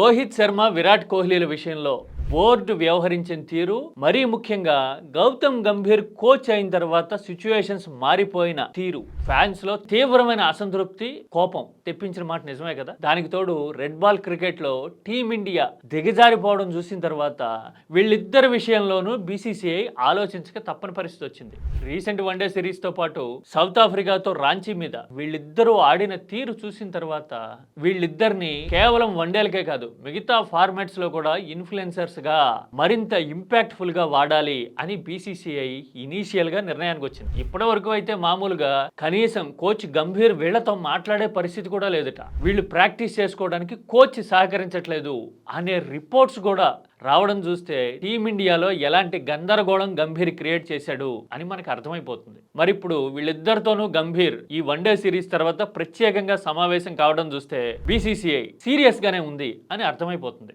రోహిత్ శర్మ విరాట్ కోహ్లీల విషయంలో బోర్డు వ్యవహరించిన తీరు మరీ ముఖ్యంగా గౌతమ్ గంభీర్ కోచ్ అయిన తర్వాత సిచ్యువేషన్స్ మారిపోయిన తీరు. ఫ్యాన్స్లో తీవ్రమైన అసంతృప్తి కోపం తెప్పించిన మాట నిజమే కదా? దానికి తోడు రెడ్ బాల్ క్రికెట్లో టీమిండియా దిగజారిపోవడం చూసిన తర్వాత వీళ్ళిద్దరి విషయంలోనూ బీసీసీఐ ఆలోచించక తప్పని పరిస్థితి వచ్చింది. రీసెంట్ వన్డే సిరీస్తో పాటు సౌత్ ఆఫ్రికాతో రాంచీ మీద వీళ్ళిద్దరూ ఆడిన తీరు చూసిన తర్వాత వీళ్ళిద్దరిని కేవలం వన్డేలకే కాదు మిగతా ఫార్మాట్స్లో కూడా ఇన్ఫ్లుయెన్సర్స్ గా మరింత ఇంపాక్ట్ఫుల్గా వాడాలి అని బీసీసీఐ ఇనీషియల్గా నిర్ణయానికి వచ్చింది. ఇప్పటి వరకు అయితే మామూలుగా కనీసం కోచ్ గంభీర్ వీళ్ళతో మాట్లాడే పరిస్థితి కూడా లేదుట. వీళ్ళు ప్రాక్టీస్ చేసుకోవడానికి కోచ్ సహకరించట్లేదు అనే రిపోర్ట్స్ కూడా రావడం చూస్తే టీమిండియాలో ఎలాంటి గందరగోళం గంభీర్ క్రియేట్ చేశాడు అని మనకు అర్థమైపోతుంది. మరి ఇప్పుడు వీళ్ళిద్దరితోనూ గంభీర్ ఈ వన్డే సిరీస్ తర్వాత ప్రత్యేకంగా సమావేశం కావడం చూస్తే బీసీసీఐ సీరియస్ గానే ఉంది అని అర్థమైపోతుంది.